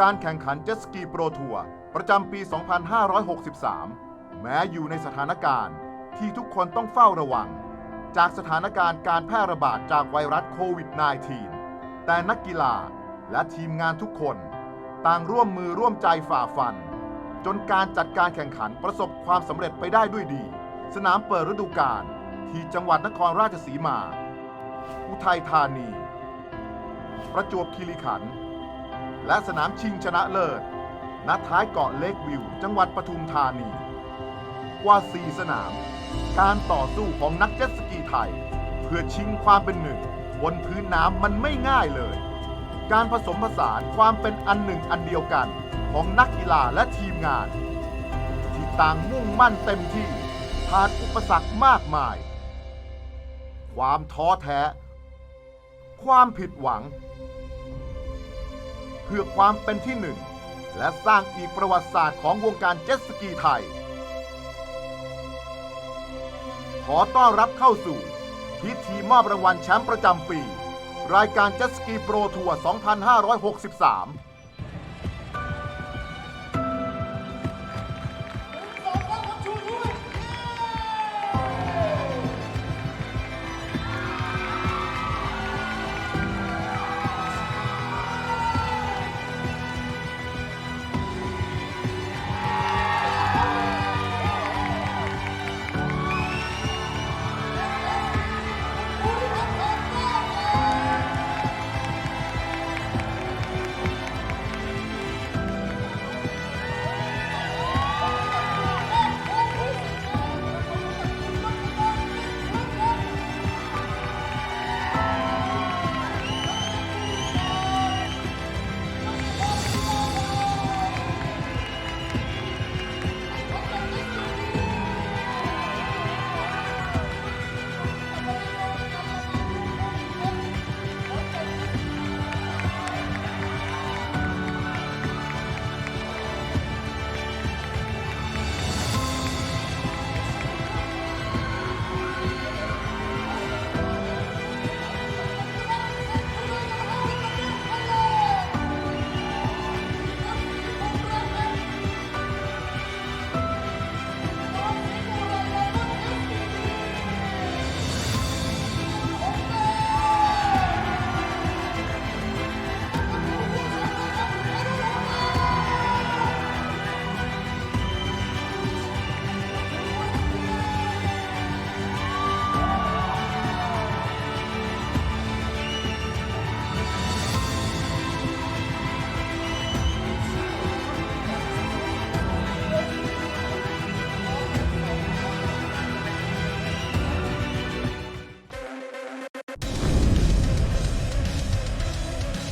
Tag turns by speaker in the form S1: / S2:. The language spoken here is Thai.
S1: การแข่งขันเจ็ตสกีโปรทัวร์ประจำปี 2563 แม้อยู่ในสถานการณ์ที่ทุกคนต้องเฝ้าระวัง จากสถานการณ์การแพร่ระบาดจากไวรัสโควิด -19 แต่นักกีฬาและทีมงานทุกคน ต่างร่วมมือร่วมใจฝ่าฟัน จนการจัดการแข่งขันประสบความสำเร็จไปได้ด้วยดี สนามเปิดฤดูกาลที่จังหวัดนครราชสีมา อุทัยธานี ประจวบคีรีขันธ์ และสนามชิงชนะเลิศณท้ายเกาะเลกวิว จังหวัดปทุมธานี กว่า 4 สนาม การต่อสู้ของนักเจ็ตสกีไทย เพื่อชิงความเป็นหนึ่ง บนพื้นน้ำมันไม่ง่ายเลย การผสมผสานความเป็นอันหนึ่งอันเดียวกันของนักกีฬาและทีมงาน ที่ต่างมุ่งมั่นเต็มที่ผ่านอุปสรรคมากมาย ความท้อแท้ ความผิดหวัง พื่อความเป็นที่หนึ่ง และสร้างอีกประวัติศาสตร์ของวงการเจ็ตสกีไทย ขอต้อนรับเข้าสู่ พิธีมอบรางวัลแชมป์ประจำปี รายการเจ็ตสกีโปรทัวร์ 2563